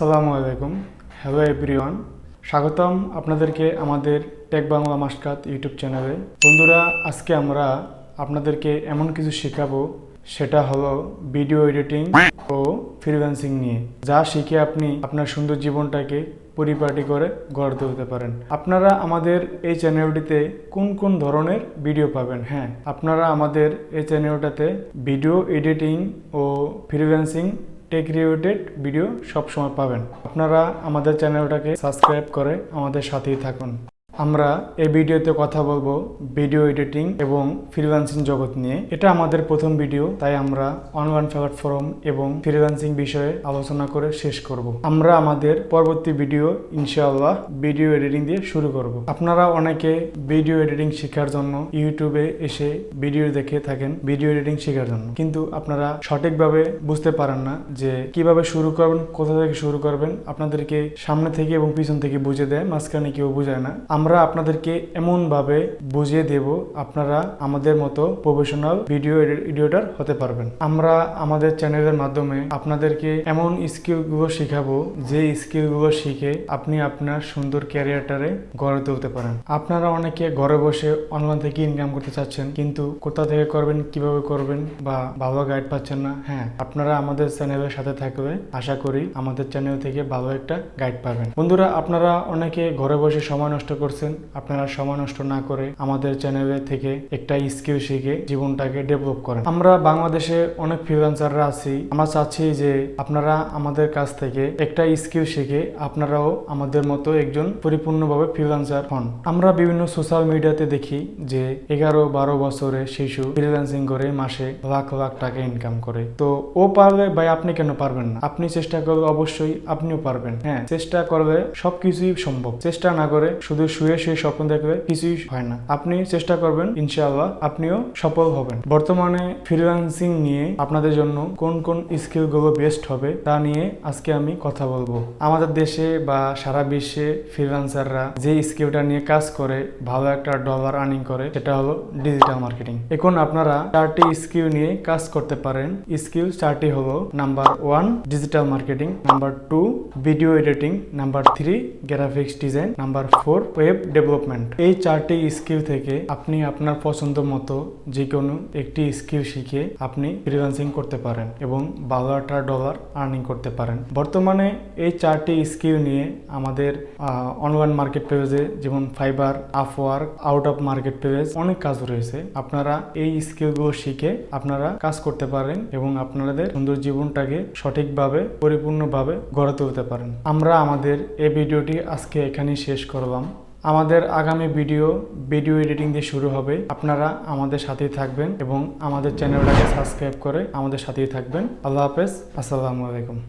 আসসালামু আলাইকুম। Hello everyone স্বাগতম আপনাদেরকে আমাদের টেক বাংলা মাস্কাত ইউটিউব চ্যানেলে বন্ধুরা, আজকে আমরা আপনাদেরকে এমন কিছু শেখাবো, সেটা হলো ভিডিও এডিটিং ও ফ্রিল্যান্সিং নিয়ে। যা শিখে আপনি আপনার সুন্দর জীবনটাকে পরিপাটি করে গড়ে তুলতে পারেন। আপনারা আমাদের এই চ্যানেলটিতে কোন কোন ধরনের ভিডিও পাবেন? হ্যাঁ আপনারা আমাদের এই চ্যানেলটাতে ভিডিও এডিটিং ও ফ্রিল্যান্সিং টেক রিলেটেড ভিডিও সবসময় পাবেন। আপনারা আমাদের চ্যানেলটাকে সাবস্ক্রাইব করে আমাদের সাথেই থাকুন। আমরা এই ভিডিওতে কথা বলব ভিডিও এডিটিং এবং ফ্রিল্যান্সিং জগৎ নিয়ে। এটা আমাদের প্রথম ভিডিও, তাই আমরা অনলাইন প্ল্যাটফর্ম এবং ফ্রিল্যান্সিং বিষয়ে আলোচনা করে শেষ করব। আমরা আমাদের পরবর্তী ভিডিও, ইনশাআল্লাহ, ভিডিও এডিটিং দিয়ে শুরু করব। আপনারা অনেকে ভিডিও এডিটিং শেখার জন্য ইউটিউবে এসে ভিডিও দেখে থাকেন ভিডিও এডিটিং শেখার জন্য। কিন্তু আপনারা সঠিকভাবে বুঝতে পারেন না যে কীভাবে শুরু করবেন, কোথা থেকে শুরু করবেন। আপনাদেরকে সামনে থেকে এবং পিছন থেকে বুঝে দেয়, মাঝখানে কেউ বুঝায় না। আমরা আপনাদেরকে এমনভাবে বুঝিয়ে দেব, আপনারা আমাদের মতো প্রফেশনাল ভিডিও এডিটর হতে পারবেন। আমরা আমাদের চ্যানেলের মাধ্যমে আপনাদেরকে এমন স্কিলগুলো শেখাবো, যে স্কিলগুলো শিখে আপনি আপনার সুন্দর ক্যারিয়ারটারে গড়ে তুলতে পারেন। আপনারা অনেকে ঘরে বসে অনলাইন থেকে ইনকাম করতে চাচ্ছেন, কিন্তু কোথা থেকে করবেন, কীভাবে করবেন বা ভালো গাইড পাচ্ছেন না হ্যাঁ আপনারা আমাদের চ্যানেলের সাথে থাকবে। আশা করি আমাদের চ্যানেল থেকে ভালো একটা গাইড পাবেন। বন্ধুরা, আপনারা অনেকে ঘরে বসে সময় নষ্ট করছেন আপনারা সময় নষ্ট না করে আমাদের চ্যানেলে থেকে একটা স্কিল শিখে জীবনটাকে ডেভেলপ করেন। আমরা বাংলাদেশে অনেক ফ্রিল্যান্সাররা আছি। আমরা চাচ্ছি যে আপনারা আমাদের কাছ থেকে একটা স্কিল শিখে আপনারাও আমাদের মতো একজন পরিপূর্ণভাবে ফ্রিল্যান্সার হন। আমরা বিভিন্ন সোশ্যাল মিডিয়াতে দেখি যে এগারো বারো বছরে শিশু ফ্রিল্যান্সিং করে মাসে লাখ লাখ টাকা ইনকাম করে। তো ও পারলে ভাই আপনি কেন পারবেন না? আপনি চেষ্টা করলে অবশ্যই আপনিও পারবেন। হ্যাঁ চেষ্টা করলে সবকিছুই সম্ভব। চেষ্টা না করে শুধু শুয়ে শুয়ে স্বপ্ন দেখলে কিছুই হয় না। আপনি চেষ্টা করবেন, ইনশাআল্লাহ আপনিও সফল হবেন। বর্তমানে ফ্রিল্যান্সিং নিয়ে আপনাদের জন্য কোন কোন স্কিলগুলো বেস্ট হবে তা নিয়ে আজকে আমি কথা বলব। আমাদের দেশে বা সারা বিশ্বে ফ্রিল্যান্সাররা যে স্কিলটা নিয়ে কাজ করে, ভালো একটা ডলার আর্নিং করে, সেটা হলো ডিজিটাল মার্কেটিং এখন আপনারা চারটি স্কিল নিয়ে কাজ করতে পারেন। স্কিল চারটি হলো number one digital marketing number two video editing number three graphics design number four web development এই চারটি স্কিল থেকে আপনি আপনার পছন্দ মতো যে কোনো একটি স্কিল শিখে আপনি ফ্রিল্যান্সিং করতে পারেন এবং ভালো একটা ডলার আর্নিং করতে পারেন। বর্তমানে এই চারটি স্কিল নিয়ে আমাদের অনলাইন মার্কেট পেজে যেমন Fiverr Upwork out of market page অনেক কাজ রয়েছে। আপনারা এই স্কিলগুলো শিখে আপনারা কাজ করতে পারেন এবং আপনাদের সুন্দর জীবনটাকে সঠিকভাবে, পরিপূর্ণভাবে গড়ে তুলতে পারেন। আমরা আমাদের এই ভিডিওটি আজকে এখানেই শেষ করলাম। আমাদের আগামী ভিডিও ভিডিও এডিটিং দিয়ে শুরু হবে। আপনারা আমাদের সাথেই থাকবেন এবং আমাদের চ্যানেলটাকে সাবস্ক্রাইব করে আমাদের সাথেই থাকবেন। আল্লাহ হাফেজ, আসসালামু আলাইকুম।